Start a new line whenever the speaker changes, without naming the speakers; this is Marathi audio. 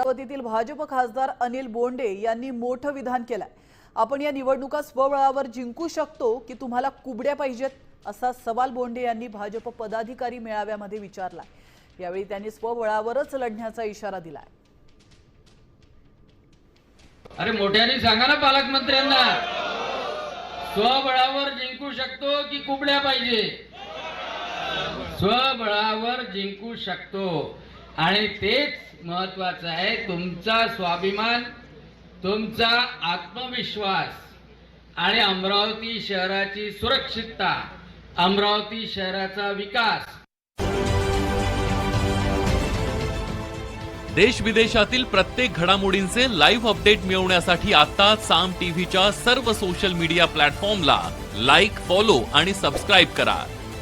अमरावतीतील भाजप खासदार अनिल बोंडे यांनी मोठं विधान केलंय. आपण या निवडणुका स्वबळावर जिंकू शकतो की तुम्हाला कुबड्या पाहिजेत असा सवाल बोंडे यांनी भाजप पदाधिकारी मेळाव्यामध्ये विचारला यावेळी त्यांनी स्वबळावरच लढण्याचा इशारा दिलाय.
अरे मोठ्याने सांगा ना पालकमंत्र्यांना. स्वबळावर जिंकू शकतो की कुबड्या पाहिजे? स्वबळावर जिंकू शकतो. आणि तेच महत्वाचं आहे तुमचा स्वाभिमान तुमचा आत्मविश्वास आणि अमरावती शहराची सुरक्षितता अमरावती शहराचा विकास.
देश विदेशातील प्रत्येक घडामोडींचे लाईव्ह अपडेट मिळवण्यासाठी आता साम टीव्हीच्या सर्व सोशल मीडिया प्लॅटफॉर्मला लाईक फॉलो आणि सबस्क्राईब करा.